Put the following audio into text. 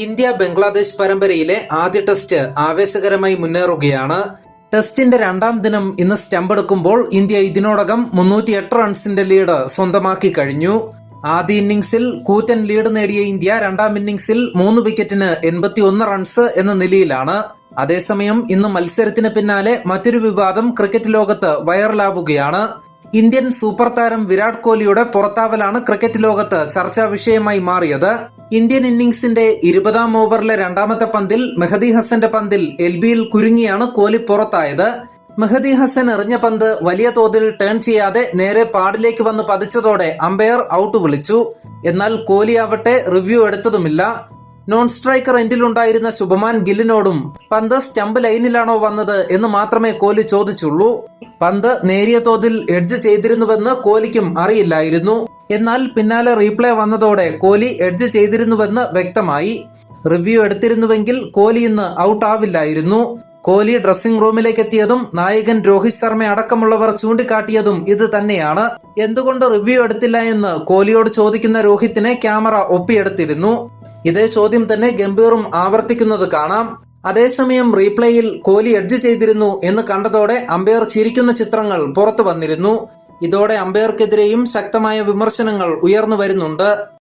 India Bangladesh പരമ്പരയിലെ ആദ്യ test ആവേശകരമായി മുന്നേറുകയാണ്. ടെസ്റ്റിന്റെ രണ്ടാം ദിനം ഇന്ന് സ്റ്റംപ് എടുക്കുമ്പോൾ ഇന്ത്യ ഇതിനോടകം മുന്നൂറ്റി എട്ട് റൺസിന്റെ ലീഡ് സ്വന്തമാക്കി കഴിഞ്ഞു. ആദ്യ ഇന്നിംഗ്സിൽ കൂറ്റൻ ലീഡ് നേടിയ ഇന്ത്യ രണ്ടാം ഇന്നിംഗ്സിൽ മൂന്ന് വിക്കറ്റിന് എൺപത്തിയൊന്ന് റൺസ് എന്ന നിലയിലാണ്. അതേസമയം ഇന്ന് മത്സരത്തിന് പിന്നാലെ മറ്റൊരു വിവാദം ക്രിക്കറ്റ് ലോകത്ത് വൈറലാവുകയാണ്. ഇന്ത്യൻ സൂപ്പർ താരം വിരാട് കോഹ്ലിയുടെ പുറത്താവലാണ് ക്രിക്കറ്റ് ലോകത്ത് ചർച്ചാ വിഷയമായി മാറിയത്. ഇന്ത്യൻ ഇന്നിംഗ്സിന്റെ ഇരുപതാം ഓവറിലെ രണ്ടാമത്തെ പന്തിൽ മെഹദി ഹസന്റെ പന്തിൽ എൽ ബിയിൽ കുരുങ്ങിയാണ് കോഹ്ലി പുറത്തായത്. മെഹദി ഹസൻ എറിഞ്ഞ പന്ത് വലിയ തോതിൽ ടേൺ ചെയ്യാതെ നേരെ പാടിലേക്ക് വന്ന് പതിച്ചതോടെ അമ്പയർ ഔട്ട് വിളിച്ചു. എന്നാൽ കോഹ്ലി ആവട്ടെ റിവ്യൂ എടുത്തതുമില്ല. നോൺ സ്ട്രൈക്കർ എൻഡിലുണ്ടായിരുന്ന ശുഭമാൻ ഗില്ലിനോടും പന്ത് സ്റ്റംപ് ലൈനിലാണോ വന്നത് എന്ന് മാത്രമേ കോഹ്ലി ചോദിച്ചുള്ളൂ. പന്ത് നേരിയ തോതിൽ എഡ്ജ് ചെയ്തിരുന്നുവെന്ന് കോഹ്ലിക്കും അറിയില്ലായിരുന്നു. എന്നാൽ പിന്നാലെ റീപ്ലേ വന്നതോടെ കോഹ്ലി എഡ്ജ് ചെയ്തിരുന്നുവെന്ന് വ്യക്തമായി. റിവ്യൂ എടുത്തിരുന്നുവെങ്കിൽ കോഹ്ലി ഇന്ന് ഔട്ട് ആവില്ലായിരുന്നു. കോഹ്ലി ഡ്രസ്സിംഗ് റൂമിലേക്ക് എത്തിയതും നായകൻ രോഹിത് ശർമ്മ അടക്കമുള്ളവർ ചൂണ്ടിക്കാട്ടിയതും ഇത് തന്നെയാണ്. എന്തുകൊണ്ട് റിവ്യൂ എടുത്തില്ല എന്ന് കോഹ്ലിയോട് ചോദിക്കുന്ന രോഹിത്തിനെ ക്യാമറ ഒപ്പിയെടുത്തിരുന്നു. ഇതേ ചോദ്യം തന്നെ ഗംഭീറും ആവർത്തിക്കുന്നത് കാണാം. അതേസമയം റീപ്ലേയിൽ കോഹ്ലി എഡ്ജ് ചെയ്തിരുന്നു എന്ന് കണ്ടതോടെ അമ്പയർ ചിരിക്കുന്ന ചിത്രങ്ങൾ പുറത്തു വന്നിരുന്നു. ഇതോടെ അമ്പയർക്കെതിരെയും ശക്തമായ വിമർശനങ്ങൾ ഉയർന്നു വരുന്നുണ്ട്.